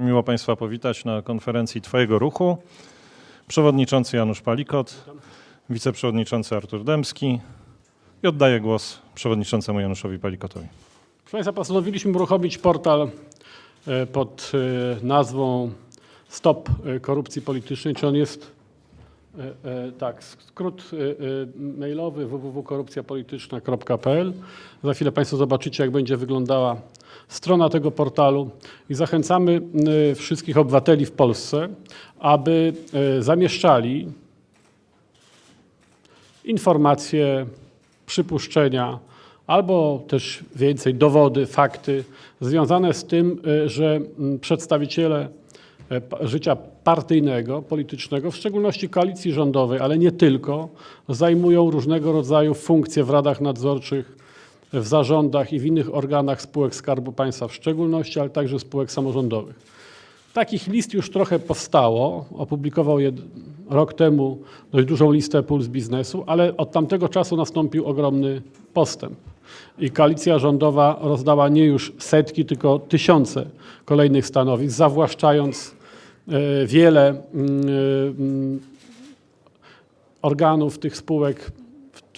Miło Państwa powitać na konferencji Twojego Ruchu. Przewodniczący Janusz Palikot, wiceprzewodniczący Artur Dębski i oddaję głos przewodniczącemu Januszowi Palikotowi. Proszę Państwa, postanowiliśmy uruchomić portal e, pod e, nazwą Stop Korupcji Politycznej. Czy on jest? E, e, Tak, skrót e, mailowy www.korupcjapolityczna.pl. Za chwilę Państwo zobaczycie, jak będzie wyglądała strona tego portalu i zachęcamy wszystkich obywateli w Polsce, aby zamieszczali informacje, przypuszczenia, albo też więcej dowody, fakty związane z tym, że przedstawiciele życia partyjnego, politycznego, w szczególności koalicji rządowej, ale nie tylko, zajmują różnego rodzaju funkcje w radach nadzorczych, w zarządach i w innych organach spółek Skarbu Państwa w szczególności, ale także spółek samorządowych. Takich list już trochę powstało. Opublikował je rok temu dość dużą listę puls biznesu, ale od tamtego czasu nastąpił ogromny postęp. I koalicja rządowa rozdała nie już setki, tylko tysiące kolejnych stanowisk, zawłaszczając e, wiele mm, mm, organów tych spółek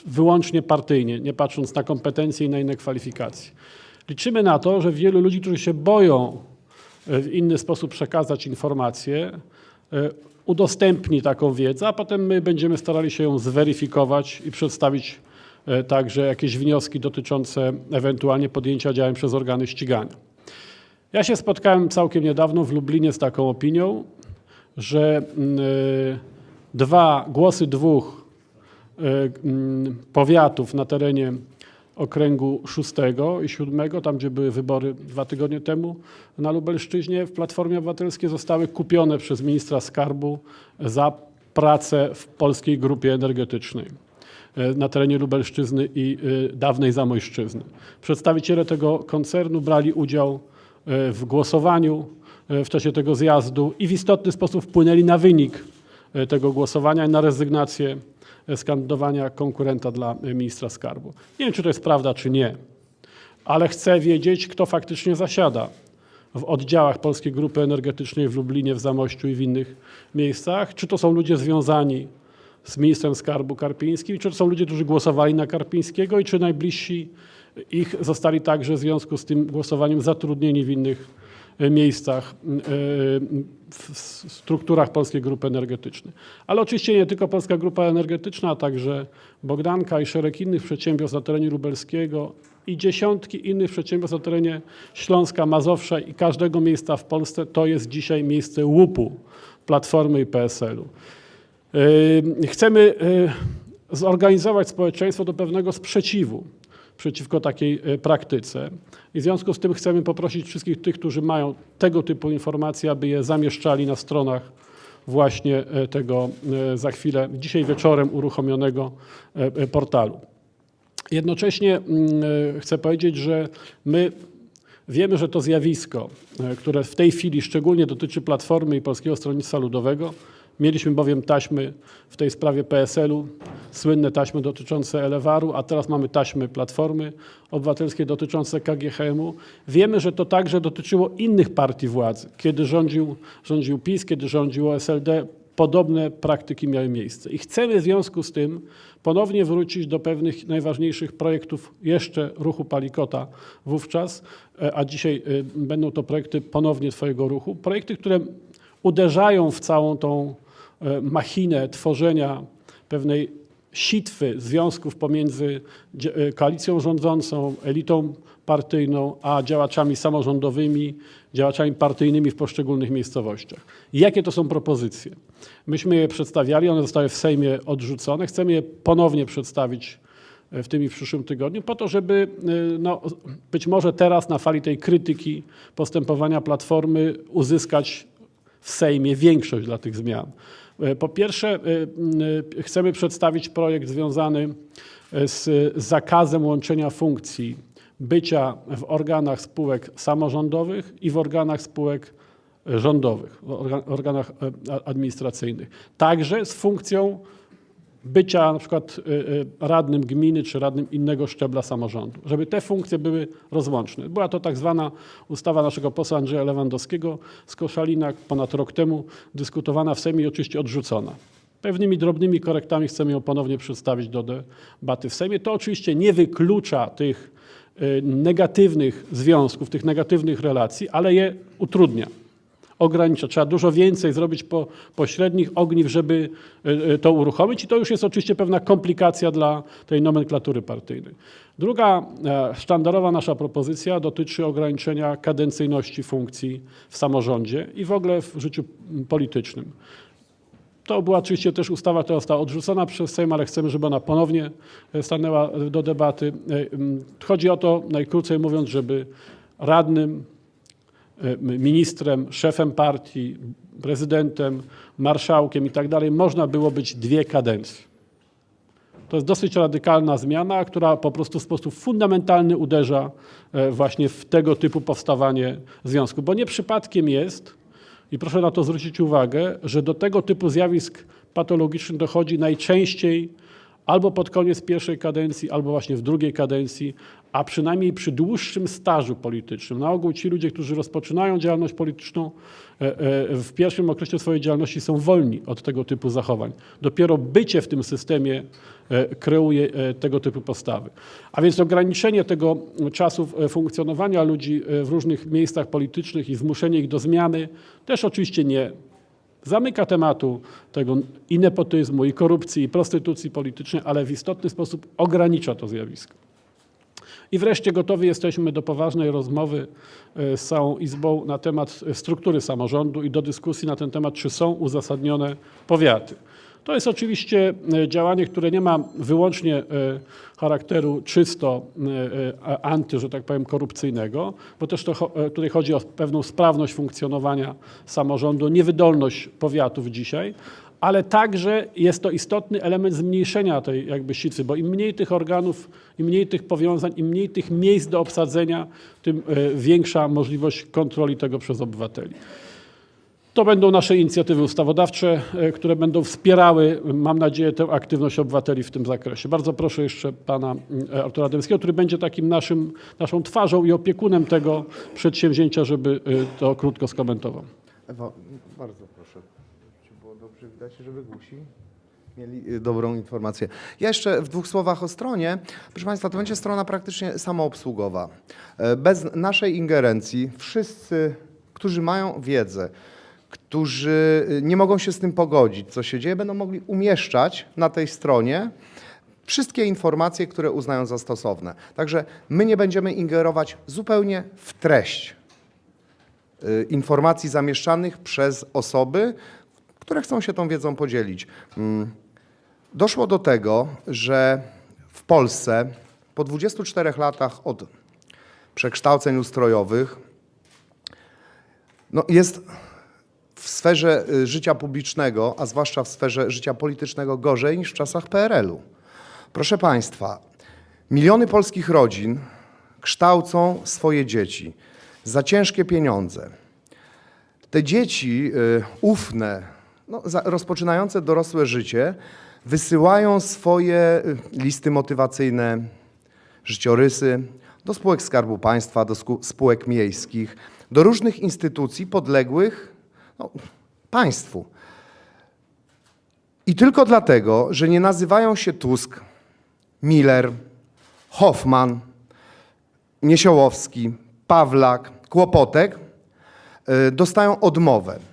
wyłącznie partyjnie, nie patrząc na kompetencje i na inne kwalifikacje. Liczymy na to, że wielu ludzi, którzy się boją e, w inny sposób przekazać informacje, e, udostępni taką wiedzę, a potem my będziemy starali się ją zweryfikować i przedstawić e, także jakieś wnioski dotyczące ewentualnie podjęcia działań przez organy ścigania. Ja się spotkałem całkiem niedawno w Lublinie z taką opinią, że e, dwa głosy dwóch e, mm, powiatów na terenie okręgu 6 i 7, tam gdzie były wybory dwa tygodnie temu na Lubelszczyźnie, w Platformie Obywatelskiej zostały kupione przez ministra skarbu za pracę w polskiej grupie energetycznej e, na terenie Lubelszczyzny i dawnej Zamojszczyzny. Przedstawiciele tego koncernu brali udział w głosowaniu e, w czasie tego zjazdu i w istotny sposób wpłynęli na wynik e, tego głosowania i na rezygnację e, z kandydowania konkurenta dla e, ministra skarbu. Nie wiem, czy to jest prawda, czy nie, ale chcę wiedzieć, kto faktycznie zasiada w oddziałach Polskiej Grupy Energetycznej w Lublinie, w Zamościu i w innych miejscach. Czy to są ludzie związani z ministrem skarbu Karpińskim, czy to są ludzie, którzy głosowali na Karpińskiego i czy najbliżsi ich zostali także w związku z tym głosowaniem zatrudnieni w innych e, miejscach, e, w strukturach Polskiej Grupy Energetycznej. Ale oczywiście nie tylko Polska Grupa Energetyczna, a także Bogdanka i szereg innych przedsiębiorstw na terenie lubelskiego i dziesiątki innych przedsiębiorstw na terenie Śląska, Mazowsza i każdego miejsca w Polsce to jest dzisiaj miejsce łupu Platformy i PSL-u. Yy, Chcemy zorganizować społeczeństwo do pewnego sprzeciwu przeciwko takiej yy, praktyce. I w związku z tym chcemy poprosić wszystkich tych, którzy mają tego typu informacje, aby je zamieszczali na stronach właśnie yy, tego yy, za chwilę, dzisiaj wieczorem uruchomionego portalu. Jednocześnie mm, e, chcę powiedzieć, że my wiemy, że to zjawisko, e, które w tej chwili szczególnie dotyczy Platformy i Polskiego Stronnictwa Ludowego, mieliśmy bowiem taśmy w tej sprawie PSL-u, słynne taśmy dotyczące Elewaru, a teraz mamy taśmy Platformy Obywatelskiej dotyczące KGHM-u. Wiemy, że to także dotyczyło innych partii władzy. Kiedy rządził, rządził PiS, kiedy rządziło SLD, podobne praktyki miały miejsce. I chcemy w związku z tym ponownie wrócić do pewnych najważniejszych projektów jeszcze ruchu Palikota wówczas, e, a dzisiaj e, będą to projekty ponownie Twojego ruchu. Projekty, które uderzają w całą tą e, machinę tworzenia pewnej sitwy związków pomiędzy e, koalicją rządzącą, elitą partyjną, a działaczami samorządowymi, działaczami partyjnymi w poszczególnych miejscowościach. Jakie to są propozycje? Myśmy je przedstawiali, one zostały w Sejmie odrzucone. Chcemy je ponownie przedstawić e, w tym i w przyszłym tygodniu, po to, żeby no, być może teraz na fali tej krytyki postępowania Platformy uzyskać w Sejmie większość dla tych zmian. E, Po pierwsze, e, e, chcemy przedstawić projekt związany z zakazem łączenia funkcji bycia w organach spółek samorządowych i w organach spółek rządowych, w orga- organach administracyjnych. Także z funkcją bycia na przykład y, y, radnym gminy czy radnym innego szczebla samorządu, żeby te funkcje były rozłączne. Była to tak zwana ustawa naszego posła Andrzeja Lewandowskiego z Koszalina ponad rok temu, dyskutowana w Sejmie i oczywiście odrzucona. Pewnymi drobnymi korektami chcemy ją ponownie przedstawić do debaty w Sejmie. To oczywiście nie wyklucza tych y, negatywnych związków, tych negatywnych relacji, ale je utrudnia ogranicza. Trzeba dużo więcej zrobić po, pośrednich ogniw, żeby y, y, to uruchomić i to już jest oczywiście pewna komplikacja dla tej nomenklatury partyjnej. Druga e, sztandarowa nasza propozycja dotyczy ograniczenia kadencyjności funkcji w samorządzie i w ogóle w życiu politycznym. To była oczywiście też ustawa, która została odrzucona przez Sejm, ale chcemy, żeby ona ponownie e, stanęła do debaty. E, Chodzi o to, najkrócej mówiąc, żeby radnym, e, ministrem, szefem partii, prezydentem, marszałkiem i tak dalej można było być dwie kadencje. To jest dosyć radykalna zmiana, która po prostu w sposób fundamentalny uderza e, właśnie w tego typu powstawanie związku. Bo nie przypadkiem jest, i proszę na to zwrócić uwagę, że do tego typu zjawisk patologicznych dochodzi najczęściej albo pod koniec pierwszej kadencji, albo właśnie w drugiej kadencji, a przynajmniej przy dłuższym stażu politycznym. Na ogół ci ludzie, którzy rozpoczynają działalność polityczną e, e, w pierwszym okresie swojej działalności są wolni od tego typu zachowań. Dopiero bycie w tym systemie e, kreuje tego typu postawy. A więc ograniczenie tego czasu funkcjonowania ludzi w różnych miejscach politycznych i zmuszenie ich do zmiany też oczywiście nie zamyka tematu tego i nepotyzmu, i korupcji, i prostytucji politycznej, ale w istotny sposób ogranicza to zjawisko. I wreszcie gotowi jesteśmy do poważnej rozmowy e, z całą Izbą na temat e, struktury samorządu i do dyskusji na ten temat, czy są uzasadnione powiaty. To jest oczywiście e, działanie, które nie ma wyłącznie charakteru czysto anty, że tak powiem, korupcyjnego, bo też to, tutaj chodzi o pewną sprawność funkcjonowania samorządu, niewydolność powiatów dzisiaj, ale także jest to istotny element zmniejszenia tej jakby sicy, bo im mniej tych organów, im mniej tych powiązań, im mniej tych miejsc do obsadzenia, tym e, większa możliwość kontroli tego przez obywateli. To będą nasze inicjatywy ustawodawcze, e, które będą wspierały, mam nadzieję, tę aktywność obywateli w tym zakresie. Bardzo proszę jeszcze pana mm, Artura Dębskiego, który będzie takim naszym, naszą twarzą i opiekunem tego przedsięwzięcia, żeby e, to krótko skomentował. Ewa, bardzo proszę. Czy było dobrze widać, że wygłusi? Mieli y, dobrą informację. Ja jeszcze w dwóch słowach o stronie. Proszę Państwa, to będzie strona praktycznie samoobsługowa. E, Bez naszej ingerencji wszyscy, którzy mają wiedzę, którzy y, nie mogą się z tym pogodzić, co się dzieje, będą mogli umieszczać na tej stronie wszystkie informacje, które uznają za stosowne. Także my nie będziemy ingerować zupełnie w treść y, informacji zamieszczanych przez osoby, które chcą się tą wiedzą podzielić. Mm. Doszło do tego, że w Polsce po 24 latach od przekształceń ustrojowych no jest w sferze y, życia publicznego, a zwłaszcza w sferze życia politycznego gorzej niż w czasach PRL-u. Proszę Państwa, miliony polskich rodzin kształcą swoje dzieci za ciężkie pieniądze. Te dzieci y, ufne, no, rozpoczynające dorosłe życie, wysyłają swoje y, listy motywacyjne, życiorysy do spółek Skarbu Państwa, do spółek miejskich, do różnych instytucji podległych no, państwu. I tylko dlatego, że nie nazywają się Tusk, Miller, Hoffman, Niesiołowski, Pawlak, Kłopotek, y, dostają odmowę.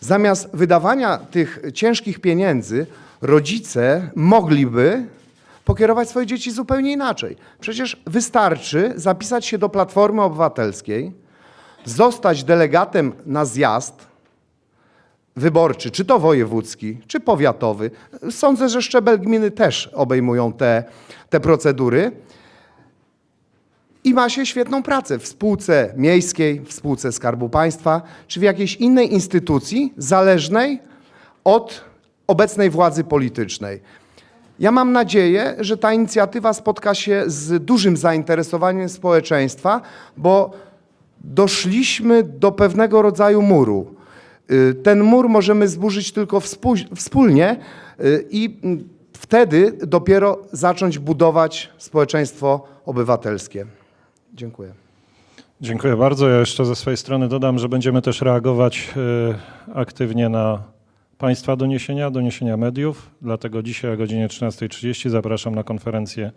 Zamiast wydawania tych ciężkich pieniędzy, rodzice mogliby pokierować swoje dzieci zupełnie inaczej. Przecież wystarczy zapisać się do Platformy Obywatelskiej, zostać delegatem na zjazd wyborczy, czy to wojewódzki, czy powiatowy. Sądzę, że szczebel gminy też obejmują te, te procedury i ma się świetną pracę w spółce miejskiej, w spółce Skarbu Państwa, czy w jakiejś innej instytucji zależnej od obecnej władzy politycznej. Ja mam nadzieję, że ta inicjatywa spotka się z dużym zainteresowaniem społeczeństwa, bo doszliśmy do pewnego rodzaju muru. Y, Ten mur możemy zburzyć tylko wspólnie y, i mm, wtedy dopiero zacząć budować społeczeństwo obywatelskie. Dziękuję. Dziękuję bardzo. Ja jeszcze ze swojej strony dodam, że będziemy też reagować e, aktywnie na Państwa doniesienia, doniesienia mediów. Dlatego dzisiaj o godzinie 13.30 zapraszam na konferencję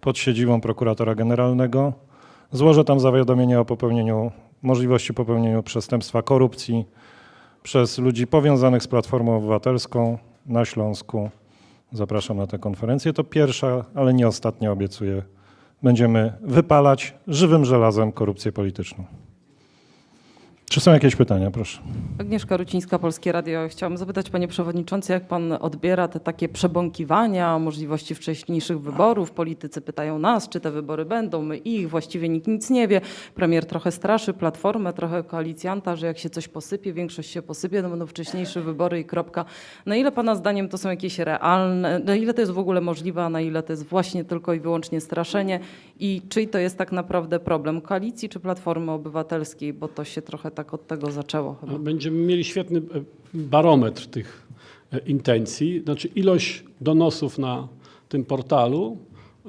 pod siedzibą prokuratora generalnego. Złożę tam zawiadomienie o popełnieniu, możliwości popełnienia przestępstwa korupcji przez ludzi powiązanych z Platformą Obywatelską na Śląsku. Zapraszam na tę konferencję. To pierwsza, ale nie ostatnia, obiecuję. Będziemy wypalać żywym żelazem korupcję polityczną. Czy są jakieś pytania? Proszę. Agnieszka Rucińska, Polskie Radio. Chciałam zapytać Panie Przewodniczący, jak Pan odbiera te takie przebąkiwania o możliwości wcześniejszych wyborów? Politycy pytają nas, czy te wybory będą, my ich, właściwie nikt nic nie wie. Premier trochę straszy Platformę, trochę koalicjanta, że jak się coś posypie, większość się posypie, to będą wcześniejsze wybory i kropka. Na ile Pana zdaniem to są jakieś realne, na ile to jest w ogóle możliwe, a na ile to jest właśnie tylko i wyłącznie straszenie i czy to jest tak naprawdę problem koalicji czy Platformy Obywatelskiej, bo to się trochę tak od tego zaczęło chyba. Będziemy mieli świetny e, barometr tych e, intencji. Znaczy ilość donosów na tym portalu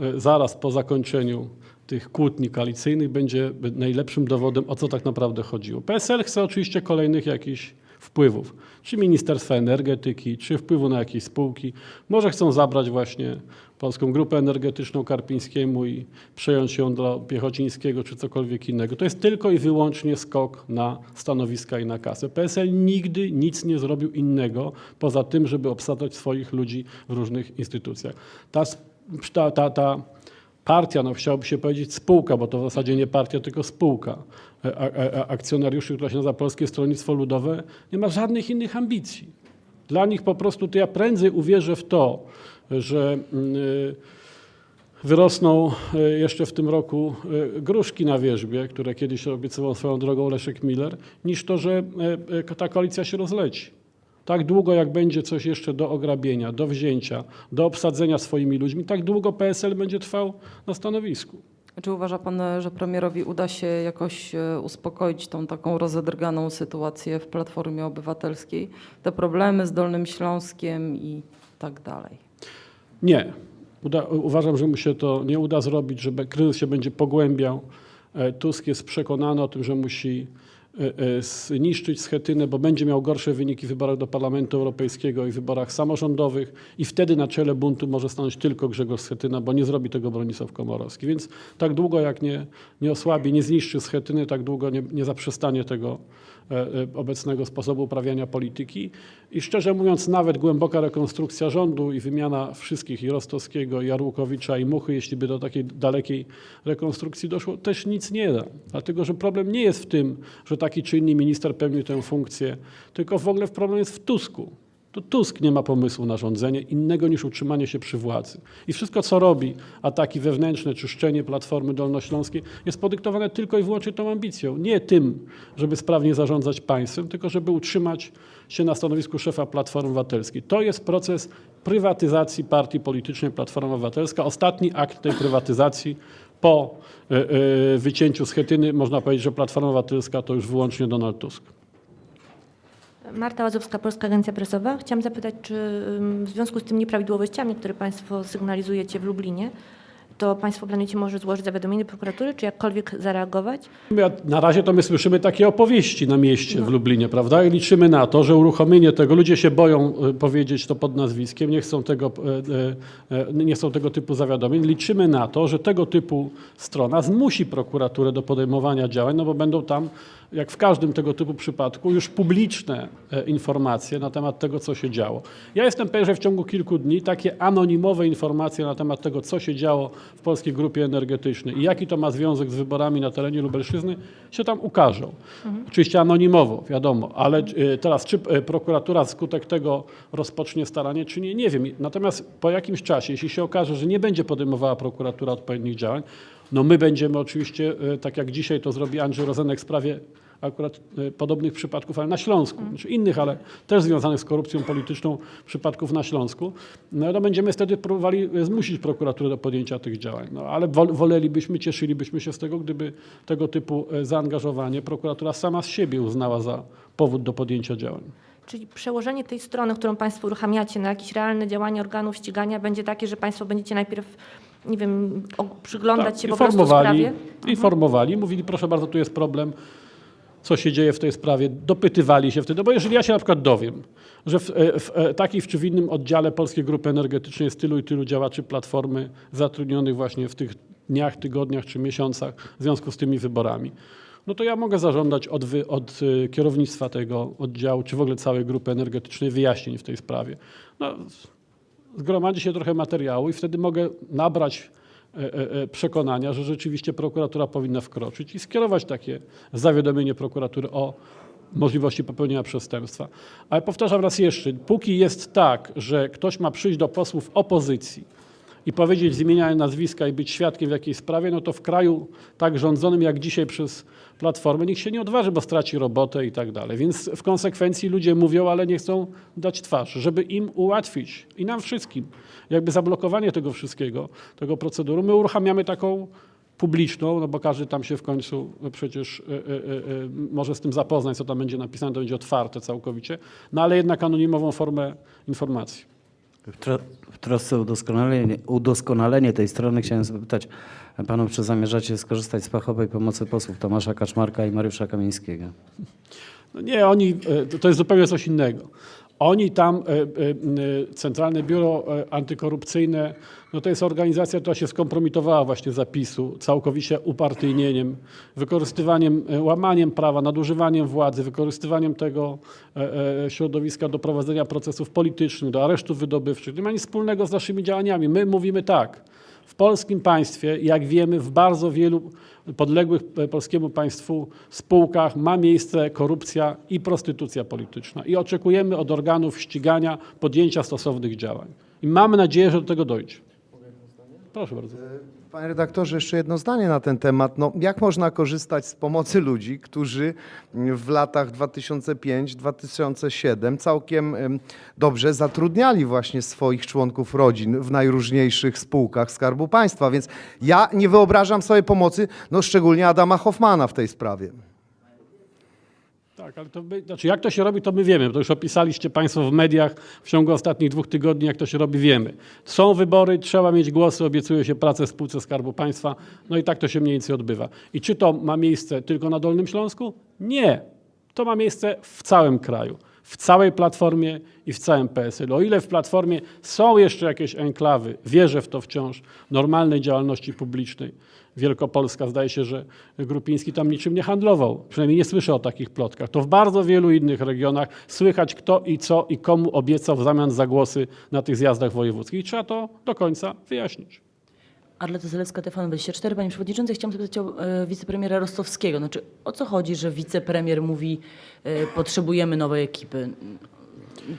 e, zaraz po zakończeniu tych kłótni koalicyjnych będzie najlepszym dowodem, o co tak naprawdę chodziło. PSL chce oczywiście kolejnych jakichś wpływów, czy Ministerstwa Energetyki, czy wpływu na jakieś spółki. Może chcą zabrać właśnie Polską Grupę Energetyczną Karpińskiemu i przejąć ją do Piechocińskiego, czy cokolwiek innego. To jest tylko i wyłącznie skok na stanowiska i na kasę. PSL nigdy nic nie zrobił innego, poza tym, żeby obsadzać swoich ludzi w różnych instytucjach. Ta, ta, ta, ta partia, no chciałoby się powiedzieć spółka, bo to w zasadzie nie partia, tylko spółka e, a- akcjonariuszy, która się nazywa Polskie Stronnictwo Ludowe, nie ma żadnych innych ambicji. Dla nich po prostu to ja prędzej uwierzę w to, że mm, y, wyrosną jeszcze w tym roku gruszki na wierzbie, które kiedyś obiecywał swoją drogą Leszek Miller, niż to, że ta koalicja się rozleci. Tak długo, jak będzie coś jeszcze do ograbienia, do wzięcia, do obsadzenia swoimi ludźmi, tak długo PSL będzie trwał na stanowisku. Czy uważa Pan, że premierowi uda się jakoś e, uspokoić tą taką rozedrganą sytuację w Platformie Obywatelskiej? Te problemy z Dolnym Śląskiem i tak dalej. Nie. Uda, uważam, że mu się to nie uda zrobić, że kryzys się będzie pogłębiał. E, Tusk jest przekonany o tym, że musi zniszczyć Schetynę, bo będzie miał gorsze wyniki w wyborach do Parlamentu Europejskiego i wyborach samorządowych i wtedy na czele buntu może stanąć tylko Grzegorz Schetyna, bo nie zrobi tego Bronisław Komorowski. Więc tak długo jak nie, nie osłabi, nie zniszczy Schetyny, tak długo nie, nie zaprzestanie tego e, e, obecnego sposobu uprawiania polityki. I szczerze mówiąc, nawet głęboka rekonstrukcja rządu i wymiana wszystkich i Rostowskiego, i Arłukowicza, i Muchy, jeśli by do takiej dalekiej rekonstrukcji doszło, też nic nie da. Dlatego, że problem nie jest w tym, że taki czy inny minister pełni tę funkcję, tylko w ogóle problem jest w Tusku. To Tusk nie ma pomysłu na rządzenie innego niż utrzymanie się przy władzy. I wszystko, co robi, ataki wewnętrzne, czyszczenie Platformy Dolnośląskiej, jest podyktowane tylko i wyłącznie tą ambicją. Nie tym, żeby sprawnie zarządzać państwem, tylko żeby utrzymać się na stanowisku szefa Platformy Obywatelskiej. To jest proces prywatyzacji partii politycznej Platforma Obywatelska. Ostatni akt tej prywatyzacji po e, e, wycięciu Schetyny, można powiedzieć, że Platforma Obywatelska to już wyłącznie Donald Tusk. Marta Łazowska, Polska Agencja Prasowa. Chciałam zapytać, czy w związku z tymi nieprawidłowościami, które Państwo sygnalizujecie w Lublinie, to Państwo planujecie może złożyć zawiadomienie do prokuratury, czy jakkolwiek zareagować? Na razie to my słyszymy takie opowieści na mieście w Lublinie, prawda? I liczymy na to, że uruchomienie tego, ludzie się boją e, powiedzieć to pod nazwiskiem, nie chcą tego, e, e, nie chcą tego typu zawiadomień. Liczymy na to, że tego typu strona zmusi prokuraturę do podejmowania działań, no bo będą tam, jak w każdym tego typu przypadku, już publiczne e, informacje na temat tego, co się działo. Ja jestem pewien, że w ciągu kilku dni takie anonimowe informacje na temat tego, co się działo w Polskiej Grupie Energetycznej i jaki to ma związek z wyborami na terenie Lubelszczyzny, się tam ukażą. Oczywiście anonimowo, wiadomo, ale e, teraz czy e, prokuratura skutek tego rozpocznie staranie, czy nie, nie wiem. Natomiast po jakimś czasie, jeśli się okaże, że nie będzie podejmowała prokuratura odpowiednich działań, no my będziemy oczywiście, tak jak dzisiaj to zrobi Andrzej Rozenek w sprawie akurat e, podobnych przypadków, ale na Śląsku, znaczy innych, ale też związanych z korupcją polityczną przypadków na Śląsku, no to będziemy wtedy próbowali zmusić prokuraturę do podjęcia tych działań. No, ale wol- wolelibyśmy, cieszylibyśmy się z tego, gdyby tego typu e, zaangażowanie prokuratura sama z siebie uznała za powód do podjęcia działań. Czyli przełożenie tej strony, którą Państwo uruchamiacie na jakieś realne działania organów ścigania będzie takie, że Państwo będziecie najpierw, nie wiem, przyglądać się po prostu sprawie? informowali, mówili, proszę bardzo, tu jest problem, co się dzieje w tej sprawie, dopytywali się wtedy, bo jeżeli ja się na przykład dowiem, że w, e, w e, takim czy w innym oddziale Polskiej Grupy Energetycznej jest tylu i tylu działaczy Platformy zatrudnionych właśnie w tych dniach, tygodniach czy miesiącach w związku z tymi wyborami, no to ja mogę zażądać od, wy, od e, kierownictwa tego oddziału, czy w ogóle całej grupy energetycznej wyjaśnień w tej sprawie. No, zgromadzi się trochę materiału i wtedy mogę nabrać przekonania, że rzeczywiście prokuratura powinna wkroczyć i skierować takie zawiadomienie prokuratury o możliwości popełnienia przestępstwa. Ale powtarzam raz jeszcze, póki jest tak, że ktoś ma przyjść do posłów opozycji i powiedzieć z imienia nazwiska i być świadkiem w jakiejś sprawie, no to w kraju tak rządzonym jak dzisiaj przez Platformę nikt się nie odważy, bo straci robotę i tak dalej. Więc w konsekwencji ludzie mówią, ale nie chcą dać twarz, żeby im ułatwić i nam wszystkim jakby zablokowanie tego wszystkiego, tego proceduru. My uruchamiamy taką publiczną, no bo każdy tam się w końcu przecież e, e, e, może z tym zapoznać, co tam będzie napisane, to będzie otwarte całkowicie, no ale jednak anonimową formę informacji. W, tro, w trosce udoskonalenie, udoskonalenie tej strony chciałem zapytać panów, czy zamierzacie skorzystać z fachowej pomocy posłów Tomasza Kaczmarka i Mariusza Kamińskiego? No nie, oni, e, to jest zupełnie coś innego. Oni tam, e, e, e, Centralne Biuro Antykorupcyjne, no to jest organizacja, która się skompromitowała właśnie zapisu, całkowicie upartyjnieniem, wykorzystywaniem, łamaniem prawa, nadużywaniem władzy, wykorzystywaniem tego środowiska do prowadzenia procesów politycznych, do aresztów wydobywczych. Nie ma nic wspólnego z naszymi działaniami. My mówimy tak, w polskim państwie, jak wiemy, w bardzo wielu podległych e, polskiemu państwu spółkach ma miejsce korupcja i prostytucja polityczna. I oczekujemy od organów ścigania podjęcia stosownych działań. I mamy nadzieję, że do tego dojdzie. Proszę bardzo. Panie redaktorze, jeszcze jedno zdanie na ten temat. No, jak można korzystać z pomocy ludzi, którzy w latach 2005-2007 całkiem em, dobrze zatrudniali właśnie swoich członków rodzin w najróżniejszych spółkach Skarbu Państwa? Więc ja nie wyobrażam sobie pomocy, no szczególnie Adama Hoffmana w tej sprawie. Tak, ale to my, znaczy jak to się robi, to my wiemy. To już opisaliście Państwo w mediach w ciągu ostatnich dwóch tygodni, jak to się robi, wiemy. Są wybory, trzeba mieć głosy, obiecuje się pracę w spółce Skarbu Państwa, no i tak to się mniej więcej odbywa. I czy to ma miejsce tylko na Dolnym Śląsku? Nie. To ma miejsce w całym kraju, w całej Platformie i w całym PSL. O ile w Platformie są jeszcze jakieś enklawy, wierzę w to wciąż, normalnej działalności publicznej, Wielkopolska, zdaje się, że Grupiński tam niczym nie handlował. Przynajmniej nie słyszę o takich plotkach. To w bardzo wielu innych regionach słychać kto i co i komu obiecał w zamian za głosy na tych zjazdach wojewódzkich. I trzeba to do końca wyjaśnić. Arleta Zalewska, TVN24. Panie Przewodniczący, chciałam zapytać o e, wicepremiera Rostowskiego. Znaczy, o co chodzi, że wicepremier mówi, e, potrzebujemy nowej ekipy?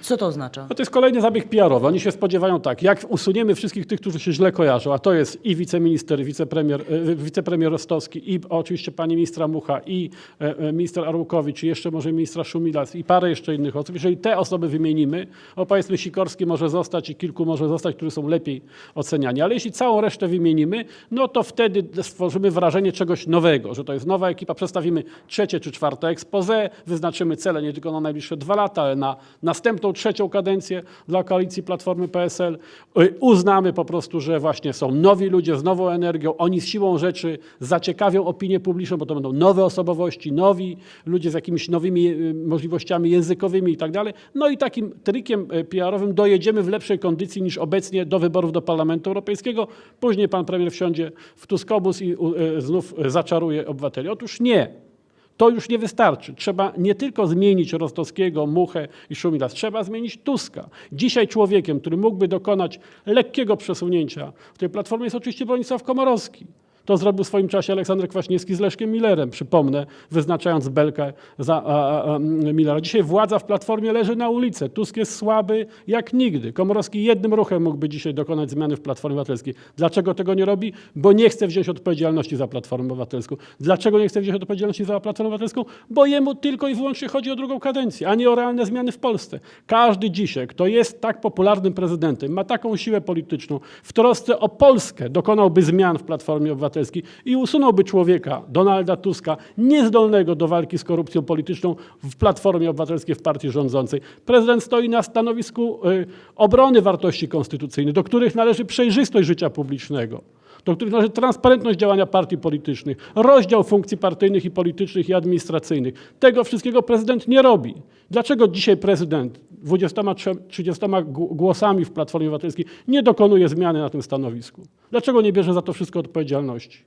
Co to oznacza? No to jest kolejny zabieg PR-owy. Oni się spodziewają tak, jak usuniemy wszystkich tych, którzy się źle kojarzą, a to jest i wiceminister, wicepremier, e, wicepremier Rostowski, i oczywiście pani ministra Mucha, i e, e, minister Arłukowicz, i jeszcze może ministra Szumilas, i parę jeszcze innych osób. Jeżeli te osoby wymienimy, o powiedzmy Sikorski może zostać i kilku może zostać, którzy są lepiej oceniani, ale jeśli całą resztę wymienimy, no to wtedy stworzymy wrażenie czegoś nowego, że to jest nowa ekipa, przedstawimy trzecie czy czwarte expose, wyznaczymy cele nie tylko na najbliższe dwa lata, ale na następną, trzecią kadencję dla koalicji Platformy PSL. Y, Uznamy po prostu, że właśnie są nowi ludzie z nową energią, oni z siłą rzeczy zaciekawią opinię publiczną, bo to będą nowe osobowości, nowi ludzie z jakimiś nowymi y, możliwościami językowymi i tak dalej. No i takim trikiem y, PR-owym dojedziemy w lepszej kondycji niż obecnie do wyborów do Parlamentu Europejskiego. Później pan premier wsiądzie w Tuskobus i znów zaczaruje obywateli. Otóż nie. To już nie wystarczy. Trzeba nie tylko zmienić Rostowskiego, Muchę i Szumilas, trzeba zmienić Tuska. Dzisiaj człowiekiem, który mógłby dokonać lekkiego przesunięcia w tej platformie jest oczywiście Bronisław Komorowski. To zrobił w swoim czasie Aleksander Kwaśniewski z Leszkiem Millerem, przypomnę, wyznaczając belkę za a, a, Millera. Dzisiaj władza w Platformie leży na ulicy. Tusk jest słaby jak nigdy. Komorowski jednym ruchem mógłby dzisiaj dokonać zmiany w Platformie Obywatelskiej. Dlaczego tego nie robi? Bo nie chce wziąć odpowiedzialności za Platformę Obywatelską. Dlaczego nie chce wziąć odpowiedzialności za Platformę Obywatelską? Bo jemu tylko i wyłącznie chodzi o drugą kadencję, a nie o realne zmiany w Polsce. Każdy dzisiaj, kto jest tak popularnym prezydentem, ma taką siłę polityczną, w trosce o Polskę dokonałby zmian w Platformie Obywatelskiej i usunąłby człowieka, Donalda Tuska, niezdolnego do walki z korupcją polityczną w Platformie Obywatelskiej, w partii rządzącej. Prezydent stoi na stanowisku y, obrony wartości konstytucyjnych, do których należy przejrzystość życia publicznego do których należy transparentność działania partii politycznych, rozdział funkcji partyjnych i politycznych i administracyjnych. Tego wszystkiego prezydent nie robi. Dlaczego dzisiaj prezydent 23 głosami w Platformie Obywatelskiej nie dokonuje zmiany na tym stanowisku? Dlaczego nie bierze za to wszystko odpowiedzialności?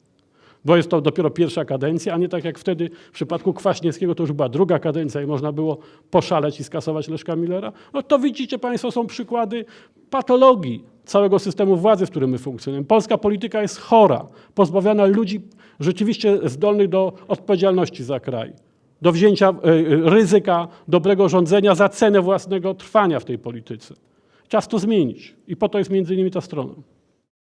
Bo jest to dopiero pierwsza kadencja, a nie tak jak wtedy w przypadku Kwaśniewskiego to już była druga kadencja i można było poszaleć i skasować Leszka Millera. No to widzicie Państwo, są przykłady patologii całego systemu władzy, w którym my funkcjonujemy. Polska polityka jest chora, pozbawiona ludzi rzeczywiście zdolnych do odpowiedzialności za kraj, do wzięcia y, y, ryzyka dobrego rządzenia za cenę własnego trwania w tej polityce. Czas to zmienić i po to jest między innymi ta strona.